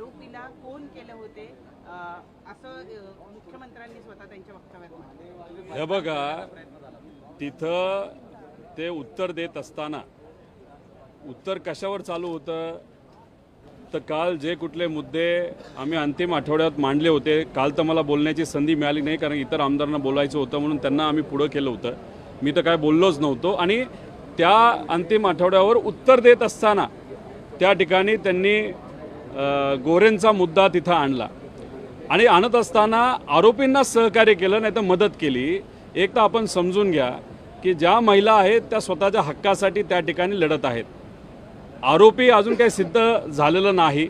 आरोपीला कोण केले होते? असं मुख्यमंत्र्यांनी स्वतः त्यांच्या वक्तव्यात हे बघा तिथं ते उत्तर देत असताना उत्तर कशावर चालू होतं? तर काल जे कुठले मुद्दे आम्ही अंतिम आठवड्यात मांडले होते. काल तर मला बोलण्याची संधी मिळाली नाही कारण इतर आमदारांना बोलायचं होतं म्हणून त्यांना आम्ही पुढं केलं होतं. मी तर काय बोललोच नव्हतो. आणि त्या अंतिम आठवड्यावर उत्तर देत असताना त्या ठिकाणी त्यांनी गोरेंचा मुद्दा तिथं आणला. आणि आणत असताना आरोपींना सहकार्य केलं नाही तर मदत केली. एक तर आपण समजून घ्या की ज्या महिला आहेत त्या स्वतःच्या हक्कासाठी त्या ठिकाणी लढत आहेत. आरोपी अजून काही सिद्ध झालेलं नाही.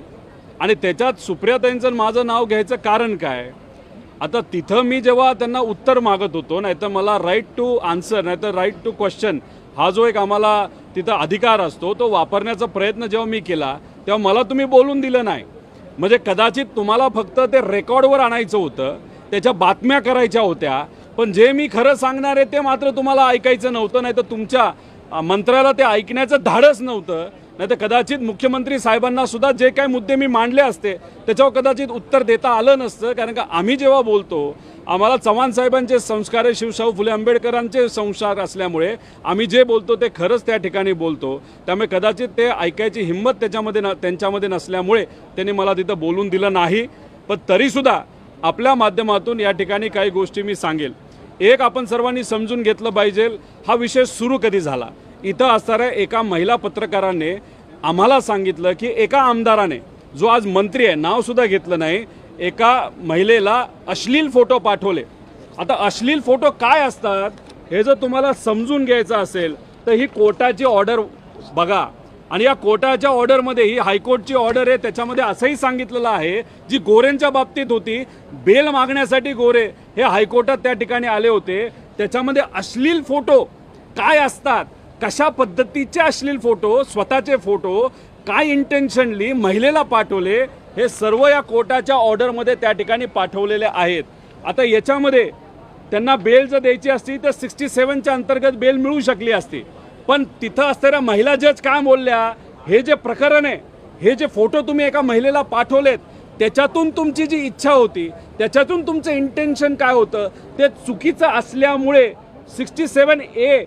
आणि त्याच्यात सुप्रियाताईंचं माझं नाव घ्यायचं कारण काय? आता तिथं मी जेव्हा त्यांना उत्तर मागत होतो नाहीतर मला राईट टू आन्सर नाहीतर राईट टू क्वेश्चन हा जो एक आम्हाला तिथं अधिकार असतो तो वापरण्याचा प्रयत्न जेव्हा मी केला तेव्हा मला तुम्ही बोलून दिलं नाही. म्हणजे कदाचित तुम्हाला फक्त ते रेकॉर्डवर आणायचं होतं त्याच्या बातम्या करायच्या होत्या पण जे मी खरं सांगणार आहे ते मात्र तुम्हाला ऐकायचं नव्हतं नाही तर तुमच्या मंत्र्याला ते ऐकण्याचं धाडस नव्हतं. नाही तर कदाचित मुख्यमंत्री साहेबांना सुद्धा जे काही मुद्दे मी मांडले असते त्याच्यावर कदाचित उत्तर देता आलं नसतं. कारण का आम्ही जेव्हा बोलतो आम्हाला चव्हाण साहेबांचे संस्कार आहे शिवशाहू फुले आंबेडकरांचे संस्कार असल्यामुळे आम्ही जे बोलतो ते खरंच त्या ठिकाणी बोलतो. त्यामुळे कदाचित ते ऐकायची हिंमत त्याच्यामध्ये न त्यांच्यामध्ये नसल्यामुळे त्यांनी मला तिथं बोलून दिलं नाही. पण तरीसुद्धा आपल्या माध्यमातून या ठिकाणी काही गोष्टी मी सांगेल. एक आपण सर्वांनी समजून घेतलं पाहिजे हा विषय सुरू कधी झाला? इथं असणाऱ्या एका महिला पत्रकाराने आम्हाला सांगितलं की एका आमदाराने जो आज मंत्री आहे नावसुद्धा घेतलं नाही एका महिलेला अश्लील फोटो पाठवले. आता अश्लील फोटो काय असतात हे जर तुम्हाला समजून घ्यायचं असेल तर ही कोर्टाची ऑर्डर बघा. आणि या कोर्टाच्या ऑर्डरमध्ये ही हायकोर्टची ऑर्डर आहे त्याच्यामध्ये असंही सांगितलेलं आहे जी गोरेंच्या बाबतीत होती बेल मागण्यासाठी गोरे हे हायकोर्टात त्या ठिकाणी आले होते. त्याच्यामध्ये अश्लील फोटो काय असतात कशा पद्धतीचे असलेले फोटो स्वतःचे फोटो काय इंटेन्शनली महिलेला पाठवले हे सर्व या कोर्टाच्या ऑर्डरमध्ये त्या ठिकाणी पाठवलेले आहेत. आता याच्यामध्ये त्यांना बेल जर द्यायची असती तर सिक्स्टी सेवनच्या अंतर्गत बेल मिळू शकली असती. पण तिथं असणाऱ्या महिला जज काय बोलल्या हे जे प्रकरण आहे हे जे फोटो तुम्ही एका महिलेला पाठवलेत त्याच्यातून तुमची जी इच्छा होती त्याच्यातून तुमचं इंटेन्शन काय होतं ते चुकीचं असल्यामुळे sixty seven A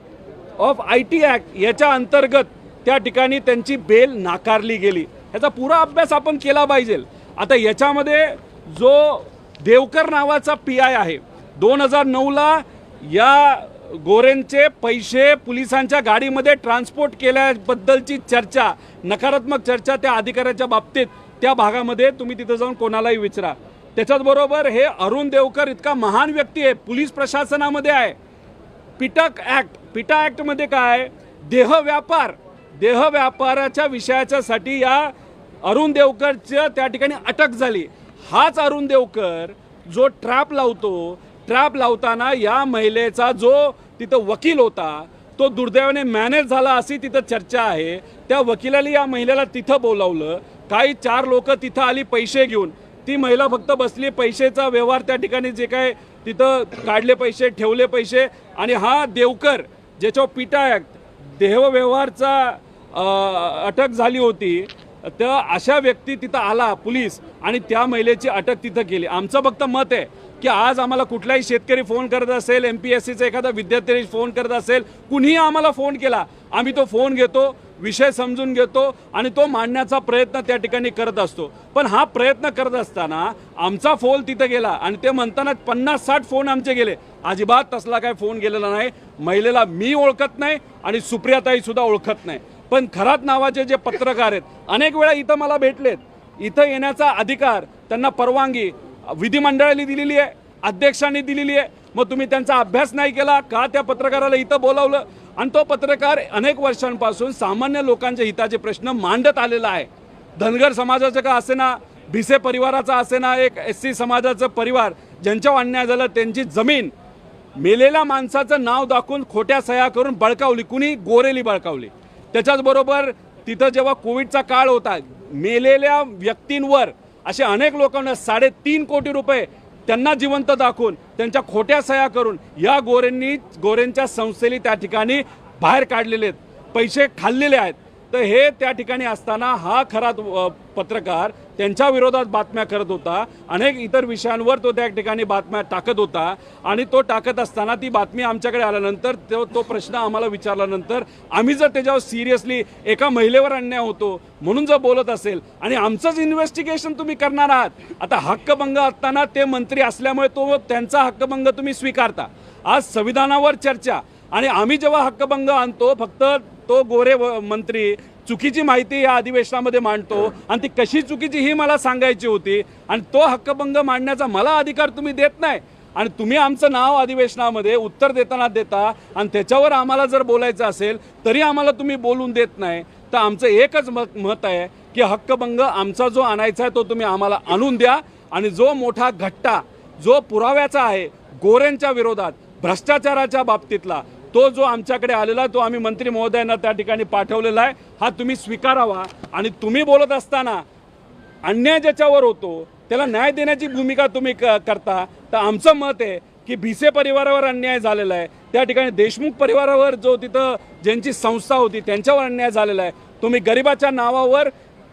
of I T act याच्या अंतर्गत त्या ठिकाणी त्यांची बेल नाकारली गेली. ह्याचा पुरा अभ्यास आपण केला पाहिजे. आता याच्यामध्ये जो देवकर नावाचा पी आय आहे दोन हजार नऊला या गोरेंचे पैसे पोलिसांच्या गाडीमध्ये ट्रान्सपोर्ट केल्याबद्दलची चर्चा नकारात्मक चर्चा त्या अधिकाऱ्याच्या बाबतीत त्या भागामध्ये तुम्ही तिथं जाऊन कोणालाही विचारा. त्याच्याचबरोबर हे अरुण देवकर इतका महान व्यक्ती आहे पोलीस प्रशासनामध्ये आहे. पिटक ॲक्ट पिटा ॲक्टमध्ये काय? देह व्यापार. देह व्यापाराच्या विषयाच्यासाठी या अरुण देवकरच्या त्या ठिकाणी अटक झाली. हाच अरुण देवकर जो ट्रॅप लावतो ट्रॅप लावताना या महिलेचा जो तिथं वकील होता तो दुर्दैवाने मॅनेज झाला अशी तिथं चर्चा आहे. त्या वकिलाने या महिलेला तिथं बोलावलं. काही चार लोक तिथं आली पैसे घेऊन. ती महिला फक्त बसली पैशाचा व्यवहार त्या ठिकाणी जे काय तिथं काढले पैसे ठेवले पैसे आणि हा देवकर ज्याच्यावर पिटा ॲक्ट देहव्यवहारचा अटक झाली होती तर अशा व्यक्ती तिथं आला पोलीस आणि त्या महिलेची अटक तिथं केली. आमचं फक्त मत आहे की आज आम्हाला कुठलाही शेतकरी फोन करत असेल एम पी एस सीचा एखादा विद्यार्थी फोन करत असेल कुणीही आम्हाला फोन केला आम्ही तो फोन घेतो विषय समजून घेतो आणि तो मांडण्याचा प्रयत्न त्या ठिकाणी करत असतो. पण हा प्रयत्न करत असताना आमचा फोन तिथं गेला आणि ते म्हणताना पन्नास साठ फोन आमचे गेले. अजिबात तसला काय फोन गेलेला नाही. महिलेला मी ओळखत नाही आणि सुप्रियाताई सुद्धा ओळखत नाही. पण खरात नावाचे जे पत्रकार आहेत अनेक वेळा इथं मला भेटलेत. इथं येण्याचा अधिकार त्यांना परवानगी विधिमंडळाने दिलेली आहे. अध्यक्षांनी दिलेली आहे. मग तुम्ही त्यांचा अभ्यास नाही केला का त्या पत्रकाराला इथं बोलावलं? आणि तो पत्रकार अनेक वर्षांपासून सामान्य लोकांच्या हिताचे प्रश्न मांडत आलेला आहे. धनगर समाजाचं का असेना? भिसे परिवाराचा असेना? एक एस सी समाजाचं परिवार ज्यांच्यावर अन्याय झाला त्यांची जमीन. मेलेल्या माणसाचं नाव दाखवून खोट्या सह्या करून बळकावली. कुणी? गोरेली बळकावली. त्याच्याचबरोबर तिथं जेव्हा कोविडचा काळ होता मेलेल्या व्यक्तींवर असे अनेक लोकांना साडेतीन कोटी रुपये त्यांना जिवंत दाखवून त्यांच्या खोट्या सह्या करून या गोरेंनी गोरेंच्या संस्थेने त्या ठिकाणी बाहेर काढलेले आहेत. पैसे खाल्लेले आहेत. तर हे त्या ठिकाणी असताना हा खरा पत्रकार त्यांच्या विरोधात बातम्या करत होता. अनेक इतर विषयांवर तो त्या ठिकाणी बातम्या टाकत होता. आणि तो टाकत असताना ती बातमी आमच्याकडे आल्यानंतर तो तो प्रश्न आम्हाला विचारल्यानंतर आम्ही जर त्याच्यावर सिरियसली एका महिलेवर अन्याय होतो म्हणून जर बोलत असेल आणि आमचंच इन्व्हेस्टिगेशन तुम्ही करणार आहात आता हक्कभंग असताना ते मंत्री असल्यामुळे तो त्यांचा हक्कभंग तुम्ही स्वीकारता. आज संविधानावर चर्चा आणि आम्ही जेव्हा हक्कभंग आणतो फक्त तो गोरे व- मंत्री चुकीची माहिती या अधिवेशनामध्ये मांडतो आणि ती कशी चुकीची ही मला सांगायची होती आणि तो हक्कभंग मांडण्याचा मला अधिकार तुम्ही देत नाही. आणि तुम्ही आमचं नाव अधिवेशनामध्ये उत्तर देताना देता आणि त्याच्यावर आम्हाला जर बोलायचं असेल तरी आम्हाला तुम्ही बोलून देत नाही. तर आमचं एकच मत मत आहे की हक्कभंग आमचा जो आणायचा आहे तो तुम्ही आम्हाला आणून द्या आणि जो मोठा घट्टा जो पुराव्याचा आहे गोऱ्यांच्या विरोधात भ्रष्टाचाराच्या बाबतीतला तो जो आमच्याकडे आलेला तो आम्ही मंत्री महोदयांना त्या ठिकाणी पाठवलेला आहे. हा तुम्ही स्वीकारावा. आणि तुम्ही बोलत असताना अन्याय ज्याच्यावर होतो त्याला न्याय देण्याची भूमिका तुम्ही क- करता. तर आमचं मत आहे की भिसे परिवारावर अन्याय झालेला आहे. त्या ठिकाणी देशमुख परिवारावर जो तिथं ज्यांची संस्था होती त्यांच्यावर अन्याय झालेला आहे. तुम्ही गरिबाच्या नावावर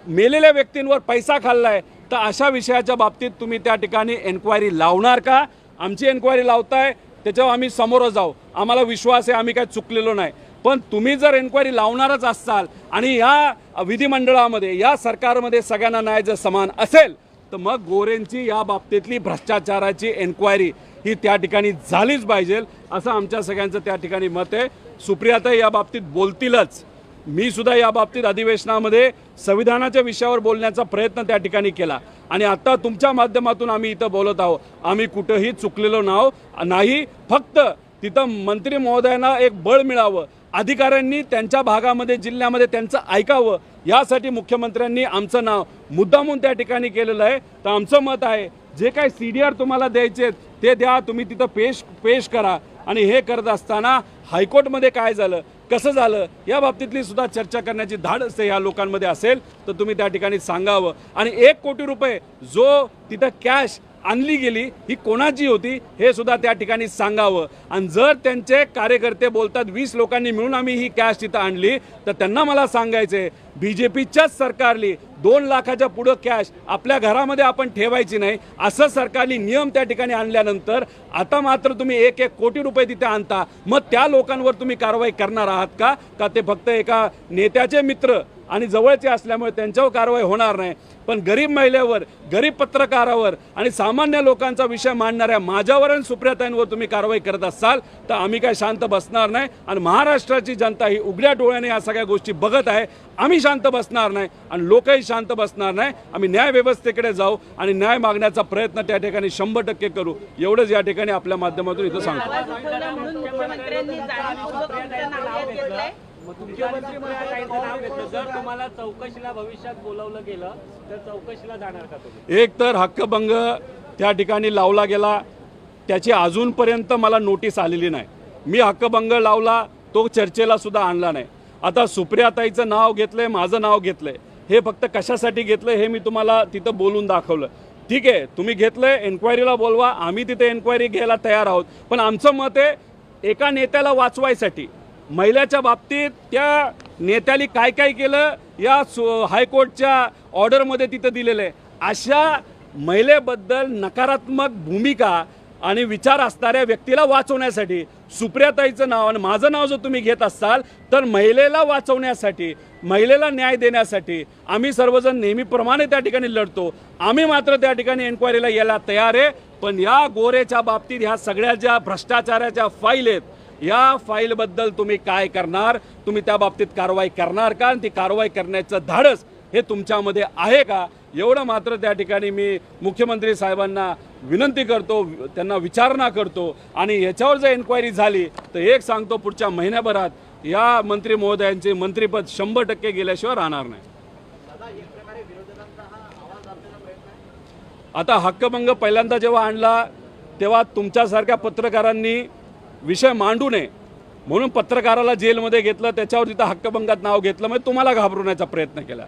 मेलेल्या व्यक्तींवर पैसा खाल्लाय. तर अशा विषयाच्या बाबतीत तुम्ही त्या ठिकाणी एन्क्वायरी लावणार का? आमची एन्क्वायरी लावताय. त्याच्यावर आम्ही समोर जाऊ आम्हाला विश्वास आहे आम्ही काय चुकलेलो नाही. पण तुम्ही जर एन्क्वायरी लावणारच असाल आणि या विधिमंडळामध्ये या सरकारमध्ये सगळ्यांना न्याय जर समान असेल तर मग गोरेंची या बाबतीतली भ्रष्टाचाराची एन्क्वायरी ही त्या ठिकाणी झालीच पाहिजे असं आमच्या सगळ्यांचं त्या ठिकाणी मत आहे. सुप्रियाताई या बाबतीत बोलतीलच. मी सुद्धा या बाबतीत अधिवेशनामध्ये संविधानाच्या विषयावर बोलण्याचा प्रयत्न त्या ठिकाणी केला. आणि आता तुमच्या माध्यमातून आम्ही इथं बोलत आहोत. आम्ही कुठंही चुकलेलो नाव नाही फक्त तिथं मंत्री महोदयांना एक बळ मिळावं. अधिकाऱ्यांनी त्यांच्या भागामध्ये जिल्ह्यामध्ये त्यांचं ऐकावं. यासाठी मुख्यमंत्र्यांनी आमचं नाव मुद्दामून त्या ठिकाणी केलेलं आहे. तर आमचं मत आहे जे काही सी डी आर तुम्हाला द्यायचे ते द्या. तुम्ही तिथं पेश पेश करा. आणि हे करत असताना हायकोर्टमध्ये काय झालं? कसं झालं? या बाबतीतली सुद्धा चर्चा करण्याची धाडस या लोकांमध्ये असेल तर तुम्ही त्या ठिकाणी सांगावं. आणि एक कोटी रुपये जो तिथं कॅश आणली गेली ही कोणाची होती हे सुद्धा त्या ठिकाणी सांगावं. आणि जर त्यांचे कार्यकर्ते बोलतात वीस लोकांनी मिळून आम्ही ही कॅश तिथं आणली तर त्यांना मला सांगायचे बी जे पीच्याच सरकारली दोन लाखाच्या पुढं कॅश आपल्या घरामध्ये आपण ठेवायची नाही. असं सरकारने नियम त्या ठिकाणी आणल्यानंतर आता मात्र तुम्ही एक एक कोटी रुपये तिथे आणता. मग त्या लोकांवर तुम्ही कारवाई करणार आहात का? का ते फक्त एका नेत्याचे मित्र आणि जवळचे असल्यामुळे त्यांच्यावर कारवाई होणार नाही. पण गरीब महिलेवर गरीब पत्रकारावर आणि सामान्य लोकांचा विषय मांडणाऱ्या माझ्यावर आणि सुप्रियाताईंवर तुम्ही कारवाई करत असाल तर आम्ही काय शांत बसणार नाही. आणि महाराष्ट्राची जनता ही उघड्या डोळ्याने या सगळ्या गोष्टी बघत आहे. आम्ही शांत बसणार नाही आणि लोकही शांत बसणार नाही. आम्ही न्याय व्यवस्थेकडे जाऊ आणि न्याय मागण्याचा प्रयत्न त्या ठिकाणी शंभर टक्के करू. एवढंच या ठिकाणी आपल्या माध्यमातून इथं सांगतो. घेतलं. तुम्हाला चौकशीला भविष्यात बोलावलं गेलं तर चौकशीला जाणार का तुम्ही? एक तर हक्कभंग त्या ठिकाणी लावला गेला. त्याची अजूनपर्यंत मला नोटीस आलेली नाही. मी हक्कभंग लावला तो चर्चेला सुद्धा आणला नाही. आता सुप्रियाताईचं नाव घेतलंय माझं नाव घेतलंय. हे फक्त कशासाठी घेतलंय हे मी तुम्हाला तिथं बोलून दाखवलं. ठीक आहे तुम्ही घेतलंय एन्क्वायरीला बोलवा. आम्ही तिथे एन्क्वायरी घ्यायला तयार आहोत. पण आमचं मत आहे एका नेत्याला वाचवायसाठी. महिलाच्या बाबतीत त्या नेत्याने काय काय केलं या सु- हायकोर्टच्या ऑर्डरमध्ये तिथं दिलेलं आहे. अशा महिलेबद्दल नकारात्मक भूमिका आणि विचार असणाऱ्या व्यक्तीला वाचवण्यासाठी सुप्रियाताईचं नाव आणि माझं नाव जर तुम्ही घेत असाल तर महिलेला वाचवण्यासाठी महिलेला न्याय देण्यासाठी आम्ही सर्वजण नेहमीप्रमाणे त्या ठिकाणी लढतो. आम्ही मात्र त्या ठिकाणी एन्क्वायरीला यायला तयार आहे पण या गोरेच्या बाबतीत ह्या सगळ्या ज्या भ्रष्टाचाराच्या फाईल आहेत या फाईलबद्दल तुम्ही काय करणार? तुम्ही त्या बाबतीत कारवाई करणार का? आणि ती कारवाई करण्याचं धाडस हे तुमच्यामध्ये आहे का? एवढं मात्र त्या ठिकाणी मी मुख्यमंत्री साहेबांना विनंती करतो त्यांना विचारणा करतो आणि याच्यावर जर एन्क्वायरी झाली तर एक सांगतो पुढच्या महिन्याभरात या मंत्री महोदयांचे मंत्रीपद शंभर टक्के गेल्याशिवाय राहणार नाही. आता हक्कभंग पहिल्यांदा जेव्हा आणला तेव्हा तुमच्यासारख्या पत्रकारांनी विषय मांडू नये म्हणून पत्रकाराला जेलमध्ये घेतलं त्याच्यावर तिथं हक्कभंगात नाव घेतलं म्हणजे तुम्हाला घाबरवण्याचा प्रयत्न केला.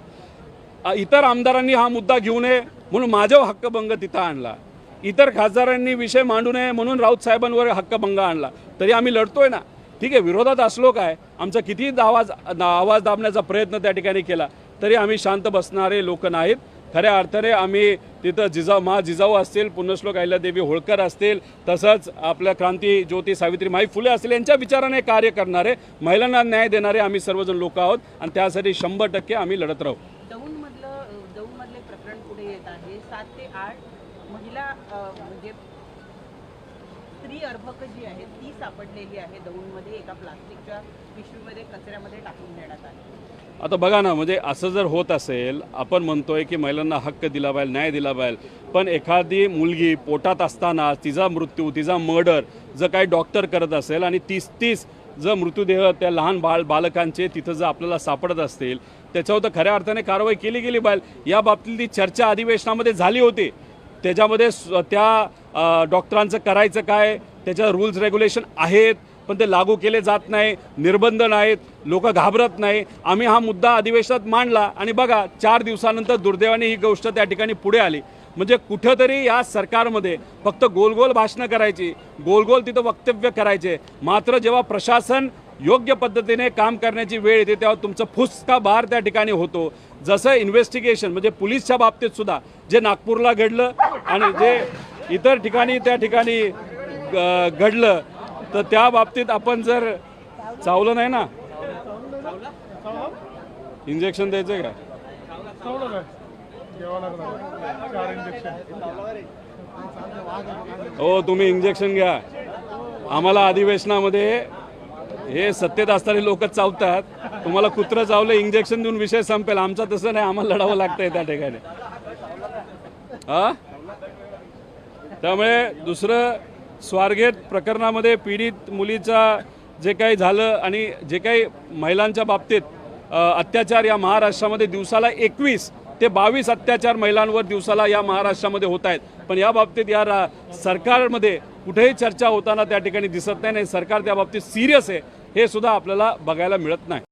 इतर आमदारांनी हा मुद्दा घेऊ नये म्हणून माझ्यावर हक्कभंग तिथं आणला. इतर खासदारांनी विषय मांडू नये म्हणून राऊत साहेबांवर हक्कभंग आणला. तरी आम्ही लढतोय ना. ठीक आहे विरोधात असलो काय आमचा किती आवाज आवाज दाबण्याचा प्रयत्न त्या ठिकाणी केला तरी आम्ही शांत बसणारे लोक नाहीत. खऱ्या अर्थाने आम्ही तिथं जिजाऊ मा जिजाऊ असतील पुण्यश्लोक अहिल्यादेवी होळकर असतील तसंच आपल्या क्रांती ज्योती सावित्री माई फुले असतील यांच्या विचाराने कार्य करणारे महिलांना न्याय देणारे आम्ही सर्वजण लोक आहोत आणि त्यासाठी शंभर टक्के आम्ही लढत राहू. म्हणजे स्त्री अर्भक जी आहे ती सापडलेली आहे दौंडमध्ये. एका प्लास्टिकच्या पिशवीमध्ये कचऱ्यामध्ये टाकून देण्यात आली. आता बघा ना म्हणजे असं जर होत असेल आपण म्हणतोय की महिलांना हक्क दिला पाहिजे न्याय दिला पाहिजे पण एखादी मुलगी पोटात असताना तिचा मृत्यू तिचा मर्डर जर काही डॉक्टर करत असेल आणि तीस तीस जर मृत्यूदेह त्या लहान बाळ बालकांचे तिथं जर आपल्याला सापडत असतील त्याच्यावर तर खऱ्या अर्थाने कारवाई केली गेली पाहिजे. या बाबतीतली चर्चा अधिवेशनामध्ये झाली होती. त्याच्यामध्ये त्या डॉक्टरांचं करायचं काय त्याच्या रूल्स रेग्युलेशन आहेत पण ते लागू केले जात नाही निर्बंध नाहीत. लोक घाबरत नाही. आम्ही हा मुद्दा अधिवेशनात मांडला आणि बघा चार दिवसानंतर दुर्दैवाने ही गोष्ट त्या ठिकाणी पुढे आली. म्हणजे कुठंतरी या सरकारमध्ये फक्त गोल गोल भाषणं करायची गोलगोल तिथं वक्तव्य करायचे. मात्र जेव्हा प्रशासन योग्य पद्धतीने काम करण्याची वेळ येते तेव्हा तुमचं फुसका बार त्या ठिकाणी होतो. जसं इन्व्हेस्टिगेशन म्हणजे पोलीसच्या बाबतीत सुद्धा जे नागपूरला घडलं आणि जे इतर ठिकाणी त्या ठिकाणी घडलं तर त्या बाबतीत आपण जर चावलं नाही ना इंजेक्शन द्यायचं काय चावलं काय? घ्यावं लागणार चार इंजेक्शन हो तुम्ही इंजेक्शन घ्या. आम्हाला अधिवेशनामध्ये हे सत्तेत असणारे लोक चावतात. तुम्हाला कुत्रं चावलं इंजेक्शन देऊन विषय संपेल. आमचा तसं नाही आम्हाला लढावं लागतंय त्या ठिकाणी. हा? त्यामुळे दुसरं स्वारगेट प्रकरणामध्ये पीडित मुलीचा जे काही झालं आणि जे काही महिलांच्या बाबतीत अत्याचार या महाराष्ट्रामध्ये दिवसाला एकवीस ते बावीस अत्याचार महिलांवर दिवसाला या महाराष्ट्रामध्ये होत आहेत. पण या बाबतीत या रा सरकारमध्ये कुठेही चर्चा होताना त्या ठिकाणी दिसत नाही आणि सरकार त्या बाबतीत सिरियस आहे हे सुद्धा आपल्याला बघायला मिळत नाही.